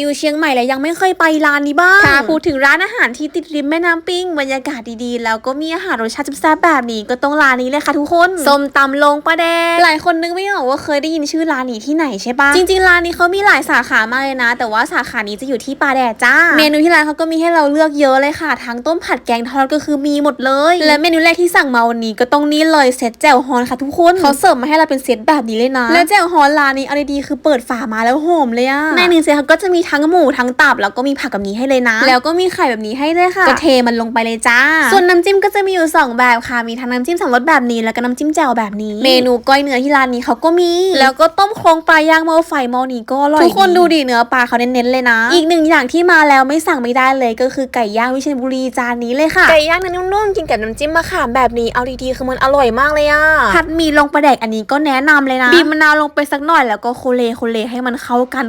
อยู่เชียงใหม่แล้วยังไม่เคยไปร้านนี้บ้างถ้าพูดถึงร้านอาหารที่ติดริมแม่น้ำปิ้งบรรยากาศดีๆ แล้วก็มีอาหารรสชาติแซ่บๆแบบนี้ก็ต้องร้านนี้เลยค่ะทุกคนส้มตำลงปลาแดงหลายคนนึกไม่ออกว่าเคยได้ยินชื่อร้านนี้ที่ไหนใช่ปะจริงๆร้านนี้เขามีหลายสาขามากเลยนะ แต่ว่าสาขานี้จะอยู่ที่ปลาแดดจ้า เมนูที่ร้านเขาก็มีให้เราเลือกเยอะเลยค่ะ ทั้งต้มผัดแกงทอดก็คือมีหมดเลย และเมนูแรกที่สั่งมาวันนี้ก็ต้องนี่เลยเซตแจ่วฮอนค่ะทุกคนเขาเสิร์ฟมาให้เราเป็นเซตแบบนี้เลยนะและแจ่วฮอนร้านนี้เอาดีๆคือเปิดฝามาแล้วหอมเลยอะในหนึ่งเซตเขาก็จะมีทั้งหมูทั้งตับแล้วก็มีผักแบบนี้ให้เลยนะ แล้วก็มีไข่แบบนี้ให้ด้วยค่ะก็เทมันลงไปเลยจ้า ส่วนน้ำจิ้มก็จะมีอยู่สองแบบค่ะ มีทั้งน้ำจิ้มสำรสแบบนี้แล้วก็น้ำจิ้มแจ่วแบบนี้ เมนูก้อยเนื้อที่ร้านนี้เขาก็มี แล้วก็ต้มโครงปลาย่างหม้อไฟหม้อนี้ก็อร่อยทุกคนดูดิเนื้อปลาเขาเน้นๆเลยนะ อีกหนึ่งอย่างที่มาแล้วไม่สั่งไม่ได้เลยก็คือไก่ย่างวิเชียรบุรีจานนี้เลยค่ะไก่ย่างเนื้อนุ่มๆกินกับน้ำจิ้มมะขามแบบนี้เอาดีๆคือมันอร่อยมากเลยอะผัดหมีลงปลาแดกอันนี้ก็แนะนำเลยนะบีบมะนาวลงไปสักหน่อยแล้วก็โคเลโคเลให้มันเข้ากัน